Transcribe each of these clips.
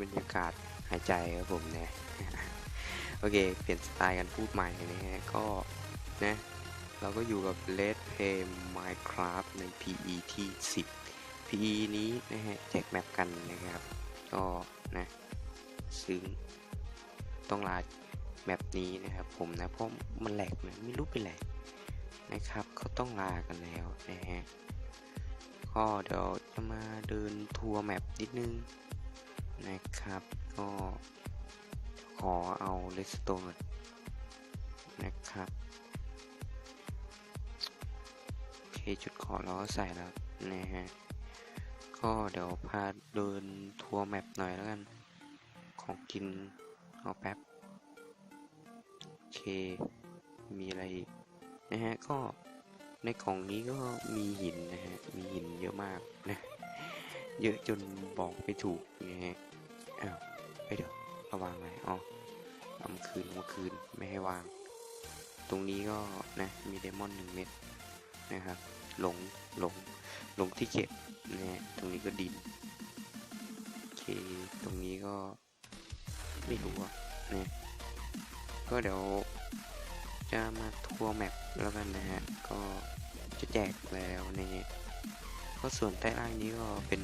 บรรยากาศหายใจครับผมนะโอเค เปลี่ยนสไตล์กันพูดใหม่นะฮะก็นะเราก็อยู่กับ Red p a y Minecraft ใน PE ที่ 10 PE นี้นะฮะแจกแมปกันนะครับ ก็นะซึ่งต้องลาแมปนี้นะครับผมนะ เพราะมันแหลกนะไม่รู้เป็นไรนะครับก็ต้องลากันแล้วนะฮะก็เดี๋ยวจะมาเดินทัวร์แมปนิดนึง นะครับ ก็ขอเอาเลสโตนนะครับโอเคจุดขอเราก็ใส่แล้วนะฮะก็เดี๋ยวพาเดินทัวร์แมปหน่อยแล้วกัน ของกินเอาแป๊บโอเค มีอะไรอีกนะฮะก็ในกล่องนี้ก็มีหินนะฮะ มีหินเยอะมากนะ เยอะจน บอกไม่ถูกนะฮะอ้าวไปเดี๋ยวระวางไว้อ๋อเอามาคืนมาคืนไม่ให้วาง ตรงนี้ก็นะมีเดมอนหนึ่งเม็ดนะครับ หลงหลงหลงที่เก็บนะฮะตรงนี้ก็ดินโอเคตรงนี้ก็ไม่รู้อะนะก็เดี๋ยวจะมาทัวร์แมปแล้วกันนะฮะ ก็จะแจกแล้วนะฮะก็ส่วนใต้ล่างนี้ก็เป็น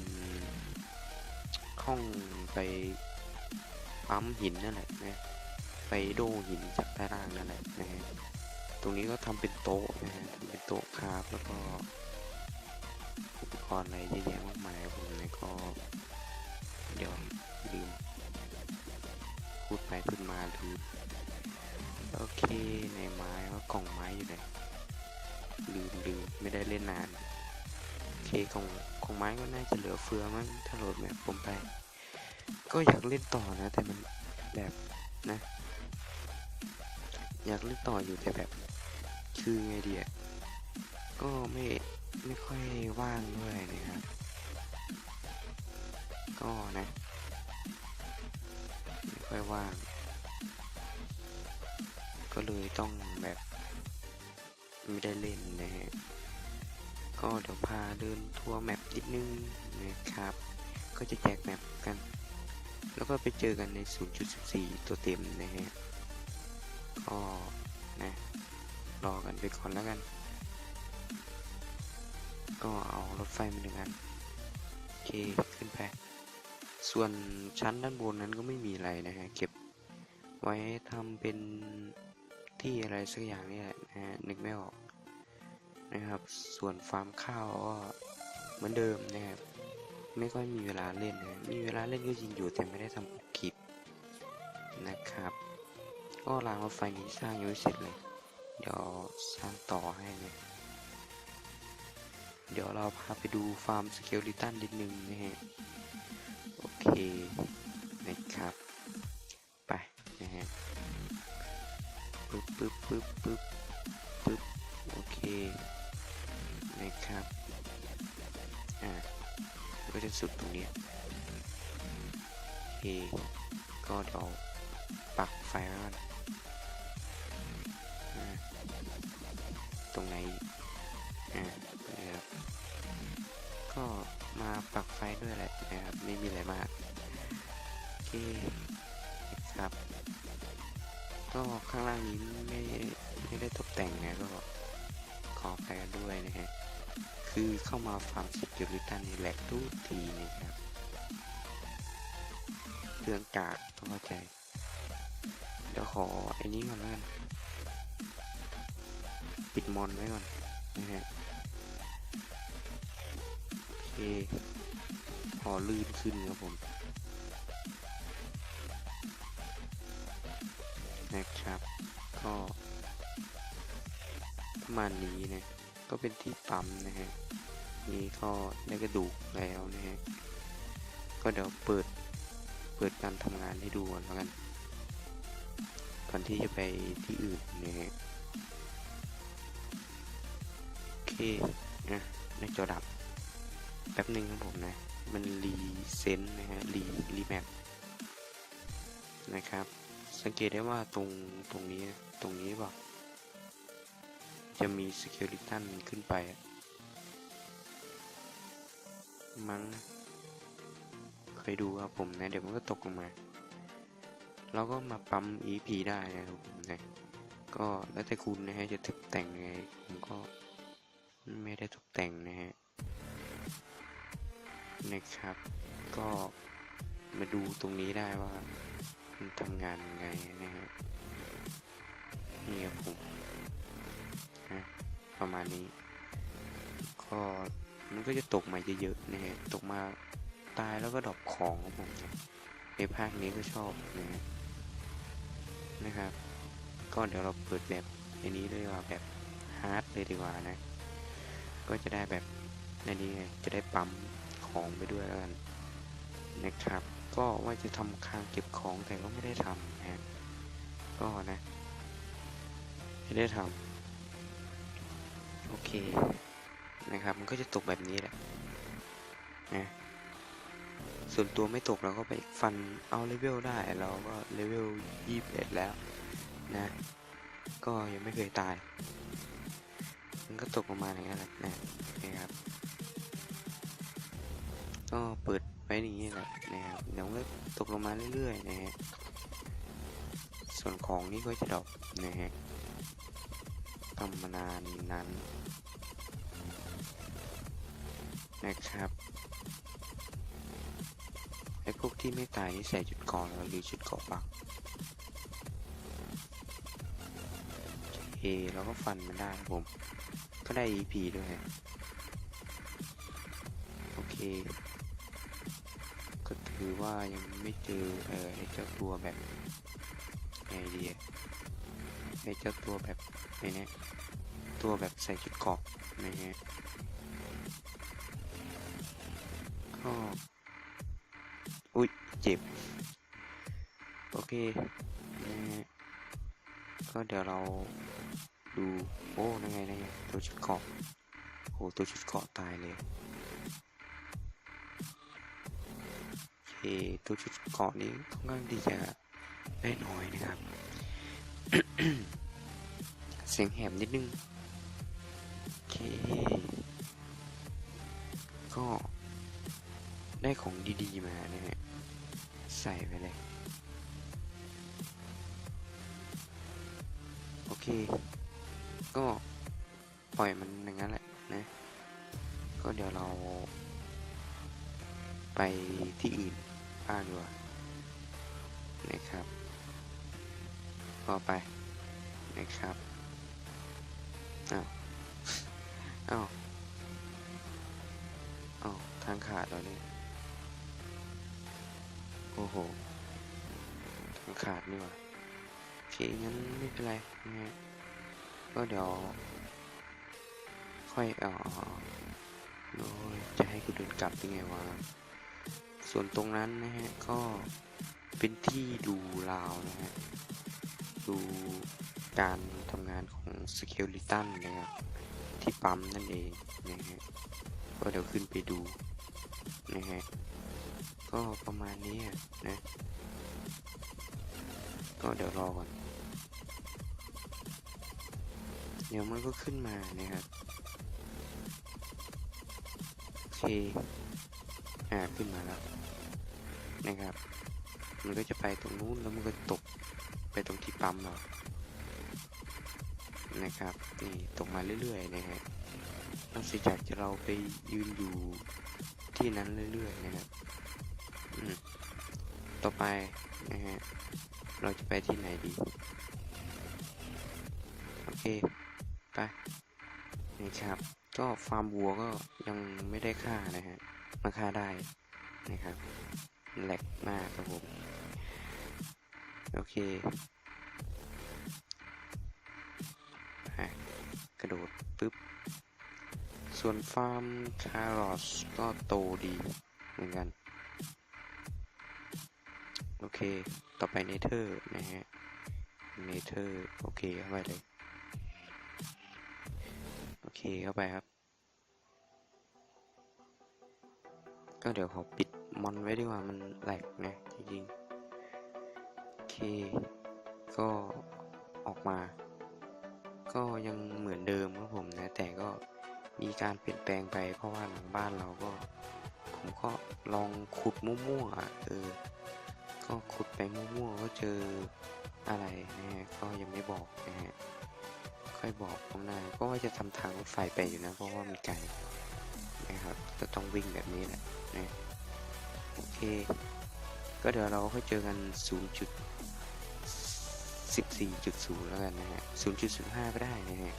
ห้องไปปั๊มหินนั่นแหละนะไปโดหินจากใต้ล่างนั่นแหละนะฮะตรงนี้ก็ทำเป็นโต๊ะนะฮะทำเป็นโต๊ะคราฟแล้วก็อุปกรณ์อะไรเยอะแยะมากมายผมนะก็เดี๋ยวลืมพูดไปพูดมาลืมโอเคในไม้ว่ากล่องไม้อยู่ไหนลืมลืมไม่ได้เล่นนานโอเคกล่อง กล่องไม้ก็น่าจะเหลือเฟือมั้งถ้าโหลดแมปผมไป ก็อยากเล่นต่อนะ แต่มันแบบนะ อยากเล่นต่ออยู่แต่แบบ คือไงเดีอะก็ไม่ไม่ค่อยว่างด้วยนะครับ ก็นะ ไม่ค่อยว่าง ก็เลยต้องแบบ ไม่ได้เล่นนะฮะ ก็เดี๋ยวพาเดินทัวร์แมปนิดนึงนะครับ ก็จะแจกแมปกัน แล้วก็ไปเจอกันใน 0.14 ตัวเต็มนะฮะก็นะรอกันไปก่อนแล้วกัน ก็เอารถไฟมาหนึ่งอันโอเคขึ้นไป ส่วนชั้นด้านบนนั้นก็ไม่มีอะไรนะฮะเก็บไว้ทำเป็นที่อะไรสักอย่างนี่แหละนะฮะนึกไม่ออก นะครับ ส่วนฟาร์มข้าวก็เหมือนเดิมนะครับ ไม่ค่อยมีเวลาเล่นนะมีเวลาเล่นก็จริงอยู่แต่ไม่ได้ทำคลิปนะครับ ก็รางรถไฟนี้สร้างยังไม่เสร็จเลย เดี๋ยวสร้างต่อให้นะเดี๋ยวเราพาไปดูฟาร์มสเกลลิตันนิดนึงนะฮะ โอเคนะครับ ไปนะฮะปึ๊บปึ๊บปึ๊บปึ๊บปึ๊บโอเค นะครับ อ่าก็จะสุดตรงนี้โอเคก็เดี๋ยวปักไฟไว้ก่อนอ่าตรงไหน อ่านะครับ ก็มาปักไฟด้วยแหละนะครับ ไม่มีอะไรมากโอเคครับ ก็ข้างล่างนี้ไม่ไม่ได้ตกแต่งนะก็ขอไปกันด้วยนะฮะ คือเข้ามาฟาร์มสกิลิตันนี่แหลกทุกทีนะครับเครื่องกากต้องเข้าใจ เดี๋ยวขอไอ้นี้ก่อนแล้วกันปิดมอนไว้ก่อนนะฮะโอเคพอลื่นขึ้นครับผมนะครับ ก็ประมาณนี้นะ ก็เป็นที่ปั๊มนะฮะนี่ก็ได้กระดูกแล้วนะฮะก็เดี๋ยวเปิดเปิดการทำงานให้ดูก่อนแล้วกันก่อนที่จะไปที่อื่นนะฮะโอเคนะในจอดับแป๊บหนึ่งครับผมนะ มันรีเซนต์นะฮะรีรีแมปนะครับ สังเกตได้ว่าตรงตรงนี้ตรงนี้บอก จะมีสเกลิตันขึ้นไป มั้งเคยดูครับผมนะ เดี๋ยวมันก็ตกลงมา เราก็มาปั๊ม EP ได้นะครับผมนะ ก็แล้วแต่คุณนะฮะ จะตกแต่งยังไง ผมก็ไม่ได้ตกแต่งนะฮะ นะครับ ก็มาดูตรงนี้ได้ว่ามันทำงานยังไงนะฮะนี่ครับผม ประมาณนี้ ก็มันก็จะตกมาเยอะๆนะฮะตกมาตายแล้วก็ดรอปของของผมนะในภาคนี้ก็ชอบนะฮะนะครับ ก็เดี๋ยวเราเปิดแบบอันนี้เลยว่าแบบฮาร์ดเลยดีกว่านะ ก็จะได้แบบอันนี้จะได้ปั๊มของไปด้วยกันนะครับ ก็ว่าจะทำคางเก็บของแต่ก็ไม่ได้ทำนะก็นะไม่ได้ทำ โอเคนะครับ มันก็จะตกแบบนี้แหละนะส่วนตัวไม่ตกเราก็ไปฟันเอาเลเวลได้ เราก็เลเวลยี่สิบเอ็ดแล้วนะ ก็ยังไม่เคยตาย มันก็ตกประมาณอย่างนี้แหละนะนะครับ ก็เปิดไว้อย่างนี้แหละนะครับเดี๋ยวมันก็ตกลงมาเรื่อยๆนะฮะส่วนของนี่ก็จะดรอปนะฮะ ทำมานานนั้น นะครับ ไอ้พวกที่ไม่ตายนี่ใส่จุดก่อนแล้วหรือจุดเกาะปักเอแล้วก็ฟันมันได้ผม ก็ได้ EP ด้วยโอเค ก็ถือว่ายังไม่เจอเออไอ้เจ้าตัวแบบไงดีอะไอ้เจ้าตัวแบบไอ้นี้ตัวแบบใส่ชุดเกาะนะฮะก็อุ้ยเจ็บ โอเคนะฮะก็เดี๋ยวเราดู โอ้นั่นไงนั่นไงตัวชุดเกาะโอ้ตัวชุดเกาะตายเลยโอเคตัวชุดเกาะนี้ค่อนข้างที่จะได้น้อยนะครับ เสียงแหบนิดนึง โอเค ก็ได้ของดีๆมานะฮะ ใส่ไปเลย โอเค ก็ปล่อยมันอย่างนั้นแหละนะ ก็เดี๋ยวเรา ไปที่อื่นบ้างดีกว่านะครับ ก็ไป นะครับอ้าวอ้าวอ้าวทางขาดแล้วเนี่ยโอ้โหทางขาดนี่ว่าโอเคงั้นไม่เป็นไรนะฮะก็เดี๋ยว ค่อยอ๋อโอ้ยจะให้กูเดินกลับยังไงวะส่วนตรงนั้นนะฮะก็เป็นที่ดูราวนะฮะดู การทำงานของสเกลลิตันนะครับที่ปั๊มนั่นเองนะฮะก็เดี๋ยวขึ้นไปดูนะฮะก็ประมาณนี้นะก็เดี๋ยวรอก่อนเดี๋ยวมันก็ขึ้นมานะครับโอเคอ่าขึ้นมาแล้วนะครับ มันก็จะไปตรงนู้นแล้วมันก็ตกไปตรงที่ปั๊มเรา นะครับนี่ตกมาเรื่อยๆนะฮะนอกจากจะเราไปยืนอยู่ที่นั้นเรื่อยๆนะครับต่อไปนะฮะเราจะไปที่ไหนดี โอเค ไปนะครับ ก็ฟาร์มวัวก็ยังไม่ได้ค่านะฮะมาค่าได้นะครับแหลกมากครับผม โอเค กระโดดปึ๊บ ส่วนฟาร์มคารอทก็โตดีเหมือนกัน โอเค ต่อไปเนเธอร์นะฮะ เนเธอร์ โอเคเข้าไปเลย โอเคเข้าไปครับ ก็เดี๋ยวขอปิดมอนไว้ดีกว่ามันแหลกนะจริงๆ โอเค ก็ออกมา ก็ยังเหมือนเดิมครับผมนะ แต่ก็มีการเปลี่ยนแปลงไปเพราะว่าหลังบ้านเราก็ ผมก็ลองขุดมั่วๆเออ ก็ขุดไปมั่วๆก็เจออะไรนะฮะก็ยังไม่บอกนะฮะค่อยบอกข้างหน้าก็ว่าจะทำทางรถไฟไปอยู่นะเพราะว่ามันไกลนะครับก็ต้องวิ่งแบบนี้แหละนะโอเค ก็เดี๋ยวเราค่อยเจอกัน 0. จุด14.0 แล้วกันนะฮะ0.15ก็ได้นะฮะ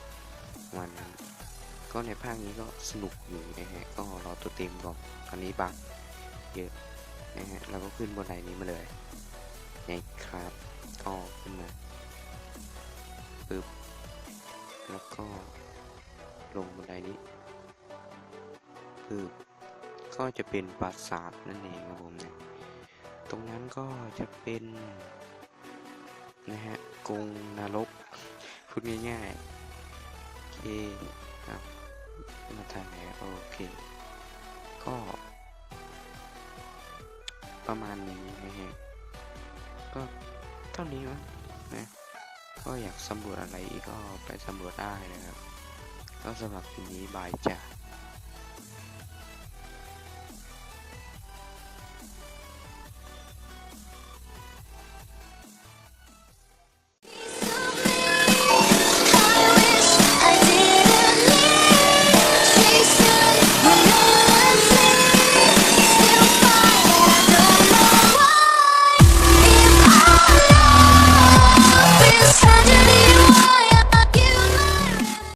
ประมาณนั้นก็ในภาคนี้ก็สนุกอยู่นะฮะ ก็รอตัวเต็มก่อนตอนนี้บักเยอะนะฮะเราก็ขึ้นบนไดนี้มาเลยนะครับก็ขึ้นมาปึ๊บแล้วก็ลงบนไดนี้ปึ๊บก็จะเป็นปราสาทนั่นเองครับผมนะตรงนั้นก็จะเป็น นะฮะกรงนรกพูดง่ายๆโอเคครับมาทางไหนโอเค ก็ ประมาณนี้นะฮะก็เท่านี้มั้งนะก็อยากสำรวจอะไรอีกก็ไปสำรวจได้นะครับ ก็สำหรับทีนี้บายจ้า